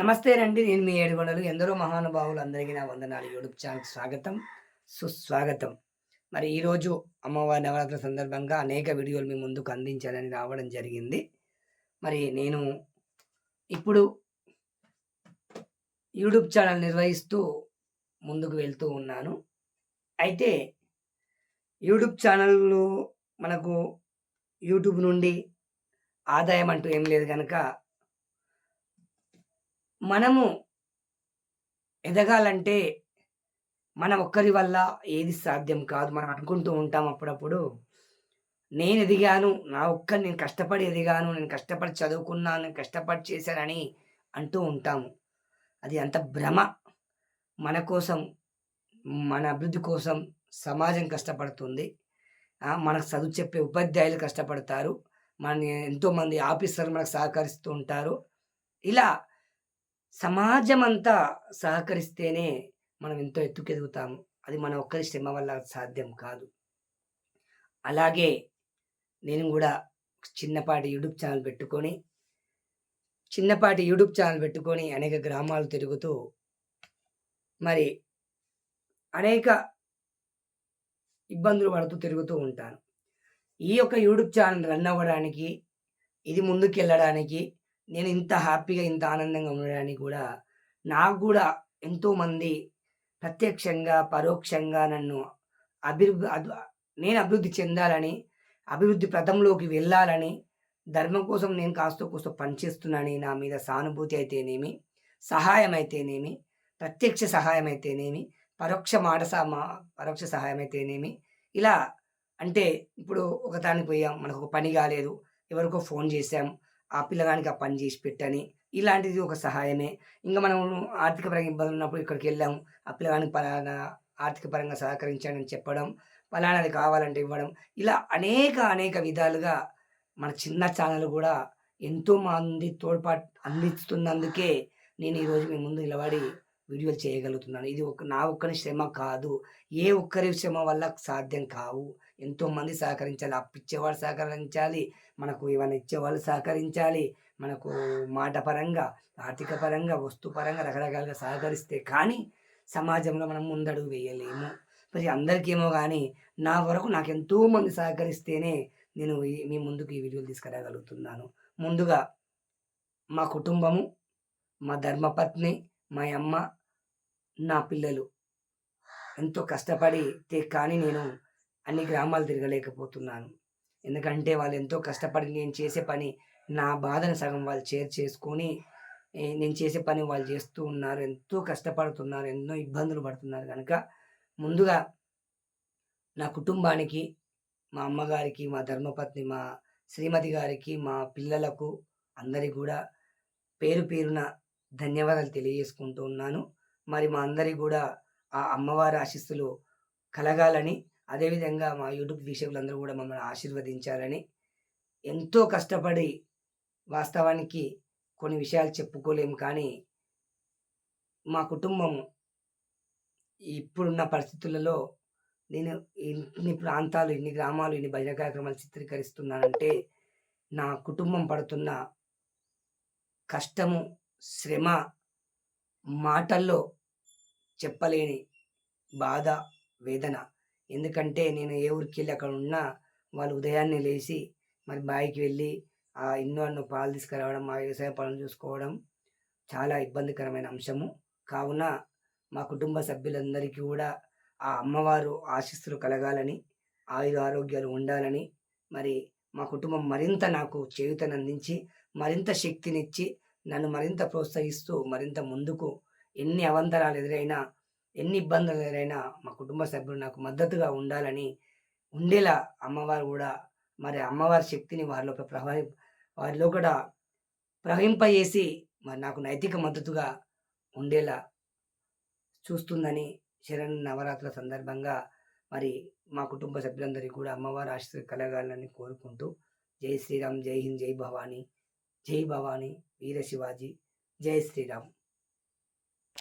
నమస్తే రండి నేను మీ ఏడుగొండలు. ఎందరో మహానుభావులు అందరికీ నా వందనాలు. యూట్యూబ్ ఛానల్ స్వాగతం సుస్వాగతం. మరి ఈరోజు అమ్మవారి నవరాత్రి సందర్భంగా అనేక వీడియోలు మీ ముందుకు అందించాలని రావడం జరిగింది. మరి నేను ఇప్పుడు యూట్యూబ్ ఛానల్ నిర్వహిస్తూ ముందుకు వెళ్తూ ఉన్నాను. అయితే యూట్యూబ్ ఛానల్లో మనకు యూట్యూబ్ నుండి ఆదాయం అంటూ ఏం లేదు కనుక మనము ఎదగాలంటే మన ఒక్కరి వల్ల ఏది సాధ్యం కాదు. మనం అనుకుంటూ ఉంటాం అప్పుడప్పుడు నేను ఎదిగాను నా ఒక్క నేను కష్టపడి ఎదిగాను నేను కష్టపడి చదువుకున్నాను నేను కష్టపడి చేశానని అంటూ ఉంటాము. అది అంత భ్రమ మన కోసం మన అభివృద్ధి కోసం సమాజం కష్టపడుతుంది. మనకు చదువు చెప్పే ఉపాధ్యాయులు కష్టపడతారు. మన ఎంతోమంది ఆఫీసర్లు మనకు సహకరిస్తూ ఉంటారు. ఇలా సమాజం అంతా సహకరిస్తేనే మనం ఎంతో ఎత్తుకెదుగుతాము. అది మన ఒక్కరి శ్రమ వల్ల సాధ్యం కాదు. అలాగే నేను కూడా చిన్నపాటి యూట్యూబ్ ఛానల్ పెట్టుకొని చిన్నపాటి యూట్యూబ్ ఛానల్ పెట్టుకొని అనేక గ్రామాలు తిరుగుతూ మరి అనేక ఇబ్బందులు పడుతూ తిరుగుతూ ఉంటాను. ఈ యొక్క యూట్యూబ్ ఛానల్ రన్ అవ్వడానికి ఇది ముందుకెళ్ళడానికి నేను ఇంత హ్యాపీగా ఇంత ఆనందంగా ఉండడానికి కూడా నాకు కూడా ఎంతోమంది ప్రత్యక్షంగా పరోక్షంగా నన్ను అభివృద్ధి నేను అభివృద్ధి చెందాలని అభివృద్ధి ప్రథంలోకి వెళ్ళాలని ధర్మం కోసం నేను కాస్త కూస్త పనిచేస్తున్నానని నా మీద సానుభూతి అయితేనేమి సహాయం అయితేనేమి ప్రత్యక్ష సహాయం అయితేనేమి పరోక్ష మాట మా పరోక్ష సహాయం అయితేనేమి ఇలా అంటే ఇప్పుడు ఒకదానికి పోయాం మనకు ఒక పని కాలేదు ఎవరికో ఫోన్ చేసాం ఆ పిల్లగానికి ఆ పని చేసి పెట్టని ఇలాంటిది ఒక సహాయమే. ఇంకా మనం ఆర్థిక పరంగా ఇబ్బంది ఉన్నప్పుడు ఇక్కడికి వెళ్ళాము ఆ పిల్లగానికి పలానా ఆర్థిక పరంగా సహకరించాడని చెప్పడం పలానాది కావాలంటే ఇవ్వడం ఇలా అనేక అనేక విధాలుగా మన చిన్న ఛానల్ కూడా ఎంతో మంది తోడ్పాటు అందిస్తున్నందుకే నేను ఈరోజు మీ ముందు నిలబడి వీడియోలు చేయగలుగుతున్నాను. ఇది ఒక నా ఒక్కరి శ్రమ కాదు. ఏ ఒక్కరి శ్రమ వల్ల సాధ్యం కావు. ఎంతోమంది సహకరించాలి. అప్పిచ్చేవాళ్ళు సహకరించాలి. మనకు ఏమైనా ఇచ్చేవాళ్ళు సహకరించాలి. మనకు మాట పరంగా ఆర్థిక పరంగా వస్తు పరంగా రకరకాలుగా సహకరిస్తే కానీ సమాజంలో మనం ముందడుగు వేయలేము. మరి అందరికేమో కానీ నా వరకు నాకు ఎంతోమంది సహకరిస్తేనే నేను మీ ముందుకు ఈ వీడియోలు తీసుకురాగలుగుతున్నాను. ముందుగా మా కుటుంబము మా ధర్మపత్ని మా అమ్మ నా పిల్లలు. ఎంతో కష్టపడి కానీ నేను అన్ని గ్రామాలు తిరగలేకపోతున్నాను. ఎందుకంటే వాళ్ళు ఎంతో కష్టపడి నేను చేసే పని నా బాధను సగం వాళ్ళు షేర్ చేసుకొని నేను చేసే పని వాళ్ళు చేస్తూ ఉన్నారు. ఎంతో కష్టపడుతున్నారు ఎన్నో ఇబ్బందులు పడుతున్నారు. కనుక ముందుగా నా కుటుంబానికి మా అమ్మగారికి మా ధర్మపత్ని మా శ్రీమతి గారికి మా పిల్లలకు అందరికి కూడా పేరు పేరున ధన్యవాదాలు తెలియజేసుకుంటూ ఉన్నాను. మరి మా అందరి కూడా ఆ అమ్మవారి ఆశీస్సులు కలగాలని అదేవిధంగా మా యూట్యూబ్ వీక్షకులందరూ కూడా మమ్మల్ని ఆశీర్వదించాలని ఎంతో కష్టపడి వాస్తవానికి కొన్ని విషయాలు చెప్పుకోలేము కానీ మా కుటుంబం ఇప్పుడున్న పరిస్థితులలో నేను ఇన్ని ప్రాంతాలు ఇన్ని గ్రామాలు ఇన్ని భజన కార్యక్రమాలు చిత్రీకరిస్తున్నానంటే నా కుటుంబం పడుతున్న కష్టము శ్రమ మాటల్లో చెప్పలేని బాధ వేదన. ఎందుకంటే నేను ఏ ఊరికి వెళ్ళి అక్కడ ఉన్నా వాళ్ళు ఉదయాన్నే లేచి మరి బాయికి వెళ్ళి ఆ ఎన్నో అన్నో పాలు తీసుకురావడం మా వ్యవసాయ పనులు చూసుకోవడం చాలా ఇబ్బందికరమైన అంశము. కావున మా కుటుంబ సభ్యులందరికీ కూడా ఆ అమ్మవారు ఆశిస్తులు కలగాలని ఆయుధ ఆరోగ్యాలు ఉండాలని మరి మా కుటుంబం మరింత నాకు చేయుతనందించి మరింత శక్తినిచ్చి నన్ను మరింత ప్రోత్సహిస్తూ మరింత ముందుకు ఎన్ని అవంతరాలు ఎదురైనా ఎన్ని ఇబ్బందులు ఎదురైనా మా కుటుంబ సభ్యులు నాకు మద్దతుగా ఉండాలని ఉండేలా అమ్మవారు కూడా మరి అమ్మవారి శక్తిని వారిలో ప్రవహి వారిలో కూడా ప్రవహింపజేసి మరి నాకు నైతిక మద్దతుగా ఉండేలా చూస్తుందని శరణ్ నవరాత్రుల సందర్భంగా మరి మా కుటుంబ సభ్యులందరికీ కూడా అమ్మవారి ఆశీస్సు కలగాలని కోరుకుంటూ జై శ్రీరామ్ జై హింద్ జై భవానీ. జై భవానీ వీర శివాజీ జై శ్రీరామ్.